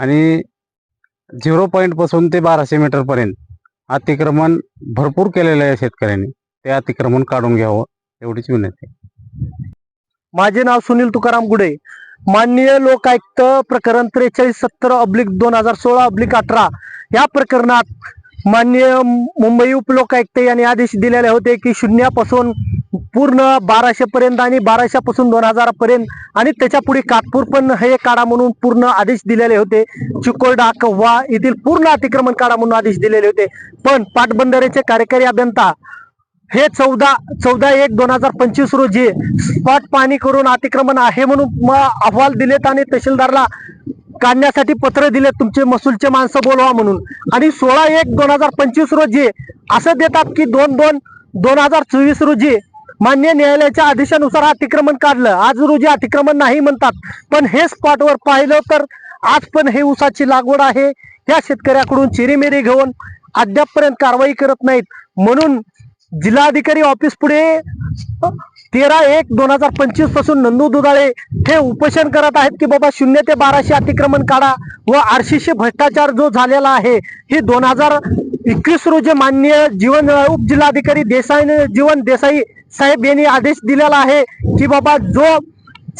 आणि झिरो पॉईंटपासून ते बाराशे मीटरपर्यंत अतिक्रमण भरपूर केलेलं आहे शेतकऱ्यांनी. ते अतिक्रमण काढून घ्यावं एवढीच विनंती माझे नाव सुनील तुकाराम गुडे माननीय लोकायुक्त प्रकरण त्रेचाळीस सत्तर अब्लिक दोन हजार सोळा अब्लिक अठरा या प्रकरणात माननीय मुंबई उपलोकायुक्त यांनी आदेश दिलेले होते की शून्यापासून पूर्ण बाराशे पर्यंत आणि बाराशेपासून दोन हजारापर्यंत आणि त्याच्या पुढे काटपूर पण हे काढा म्हणून पूर्ण आदेश दिलेले होते. चिकोरडा कव्वा येथील पूर्ण अतिक्रमण काढा म्हणून आदेश दिलेले होते. पण पाटबंधारेचे कार्यकारी अभियंता हे चौदा चौदा एक दोन हजार पंचवीस रोजी स्पॉट पाणी करून अतिक्रमण आहे म्हणून अहवाल दिलेत आणि तहसीलदारला काढण्यासाठी पत्र दिले तुमचे महसूलचे माणसं बोलवा म्हणून. आणि सोळा एक दोन हजार पंचवीस रोजी असं देतात की दोन दोन दोन हजार चोवीस रोजी मान्य न्यायालयाच्या आदेशानुसार अतिक्रमण काढलं. आज रोजी अतिक्रमण नाही म्हणतात. पण हे स्पॉटवर पाहिलं तर आज पण हे ऊसाची लागवड आहे. या शेतकऱ्याकडून चिरीमिरी घेऊन अद्यापपर्यंत कारवाई करत नाहीत. म्हणून जिल्हाधिकारी ऑफिस पुढे तेरा एक दोन हजार पंचवीसपासून नंदू दुधाळे हे उपोषण करत आहेत की बाबा शून्य ते बाराशे अतिक्रमण काढा व आरशीशी भ्रष्टाचार जो झालेला आहे ही दोन हजार एकवीस रोजी मान्य जीवन उपजिल्हाधिकारी देसाई जीवन देसाई साहेब यांनी आदेश दिलेला आहे की बाबा जो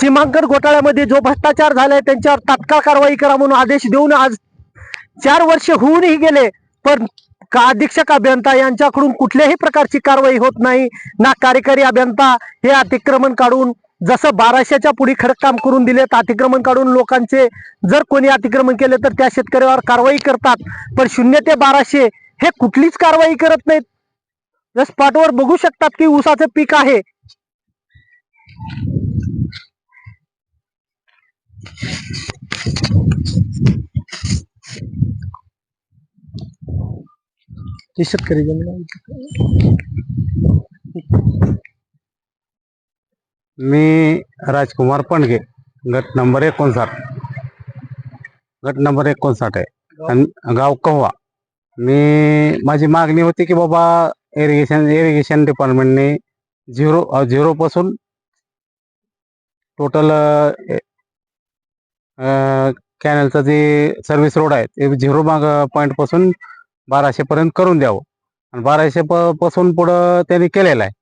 सीमांकन घोटाळ्यामध्ये जो भ्रष्टाचार झालाय त्यांच्यावर तात्काळ कारवाई करा म्हणून आदेश देऊन आज चार वर्ष होऊनही गेले पण का अधीक्षक अभियंता यांच्याकडून कुठल्याही प्रकारची कारवाई होत नाही. ना कार्यकारी अभियंता हे अतिक्रमण काढून जसं बाराशेच्या पुढे खडक काम करून दिलेत अतिक्रमण काढून लोकांचे जर कोणी अतिक्रमण केले तर त्या शेतकऱ्यावर कारवाई करतात. पण शून्य ते बाराशे हे कुठलीच कारवाई करत नाहीत. या स्पॉटवर बघू शकतात की ऊसाचं पीक आहे. शेतकरी मी राजकुमार पणगे गट नंबर एकोणसाठ. गट नंबर एकोणसाठ आहे. आणि गाव कव्वा. मी माझी मागणी होती की बाबा इरिगेशन इरिगेशन डिपार्टमेंटने झिरो झिरो पासून टोटल कॅनलचं जे सर्व्हिस रोड आहे ते झिरो माग पॉईंटपासून बाराशे पर्यंत करून द्यावं. आणि बाराशे प- पासून पुढं त्यांनी केलेलं आहे.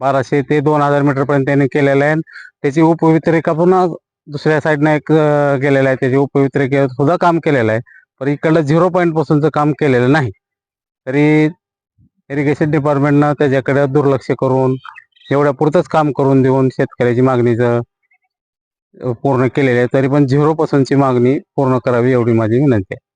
बाराशे ते दोन हजार मीटर पर्यंत त्यांनी केलेलं आहे. आणि त्याची उपवितरिका पुन्हा दुसऱ्या साईडनं एक अं, केलेलं आहे. त्याची उपवितरिका सुद्धा काम केलेलं आहे. पण इकडलं झिरो पॉईंट पासूनचं काम केलेलं नाही. तरी इरिगेशन डिपार्टमेंटनं त्याच्याकडे दुर्लक्ष करून एवढ्या पुरतंच काम करून देऊन शेतकऱ्याची मागणीचं पूर्ण केलेलं आहे. तरी पण झिरो पासूनची मागणी पूर्ण करावी एवढी माझी विनंती आहे.